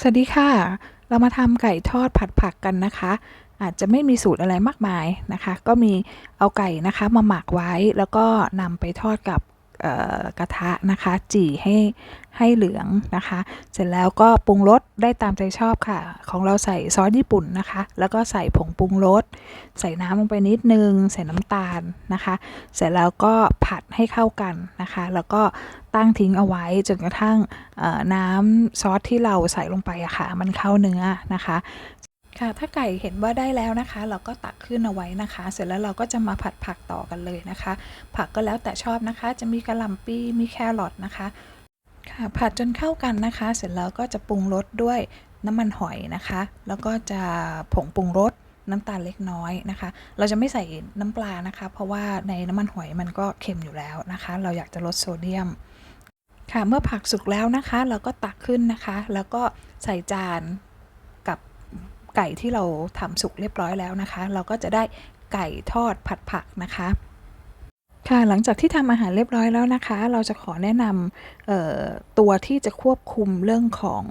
สวัสดีค่ะ เรามาทำไก่ทอดผัดผักกันนะคะ อาจจะไม่มีสูตรอะไรมากมายนะคะ ก็มีเอาไก่นะคะมาหมักไว้แล้วก็นำไปทอดกับ กระทะนะคะ จี่ให้ให้เหลืองนะคะ เสร็จแล้วก็ปรุงรสได้ตามใจชอบค่ะ ของเราใส่ซอสญี่ปุ่นนะคะ แล้วก็ใส่ผงปรุงรสใส่น้ำลงไปนิดนึง ใส่น้ำตาลนะคะ เสร็จแล้วก็ผัดให้เข้ากันนะคะ แล้วก็ตั้งทิ้งเอาไว้จนกระทั่งน้ำซอสที่เราใส่ลงไปอะค่ะ มันเข้าเนื้อนะคะ ค่ะถ้าไก่เห็นว่าได้แล้วนะคะ เราก็ตักขึ้นเอาไว้นะคะ เสร็จแล้วเราก็จะมาผัดผักต่อกันเลยนะคะ ผักก็แล้วแต่ชอบนะคะ จะมีกระหล่ำปีมีแครอทนะคะค่ะผัดจนเข้ากันนะคะ เสร็จแล้วก็จะปรุงรสด้วยน้ำมันหอยนะคะ แล้วก็จะผงปรุงรสน้ำตาลเล็กน้อยนะคะ เราจะไม่ใส่น้ำปลานะคะ เพราะว่าในน้ำมันหอยมันก็เค็มอยู่แล้วนะคะ เราอยากจะลดโซเดียมค่ะเมื่อผักสุกแล้วนะคะ เราก็ตักขึ้นนะคะ แล้วก็ใส่จาน ไก่ที่เราทำสุกเรียบร้อยแล้วนะคะ เราก็จะได้ไก่ทอดผัดผักนะคะ ค่ะหลังจากที่ทำอาหารเรียบร้อยแล้วนะคะ เราจะขอแนะนำตัวที่จะควบคุมเรื่องของ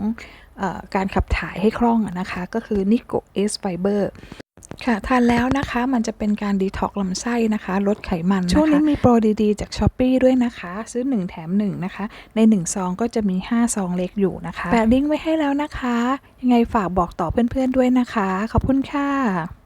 ออการขับถ่ายให้คล่องนะคะ ก็คือ n i c o a c e Fiber ค่ะทานแล้วนะคะมันจะเป็นการดีท็อกลำไส้นะคะ ลดไขมันนะคะช่วงนี้มีโปรดีๆ จาก s h อ p e e ด้วยนะคะ ซื้อ 1 แถม 1 นะคะ ใน 1 ซองก็จะมี 5 ซองเล็กอยู่นะคะ แปะลิงก์ไว้ให้แล้วนะคะ ยังไงฝากบอกต่อเพื่อนๆด้วยนะคะ ขอบคุณค่ะ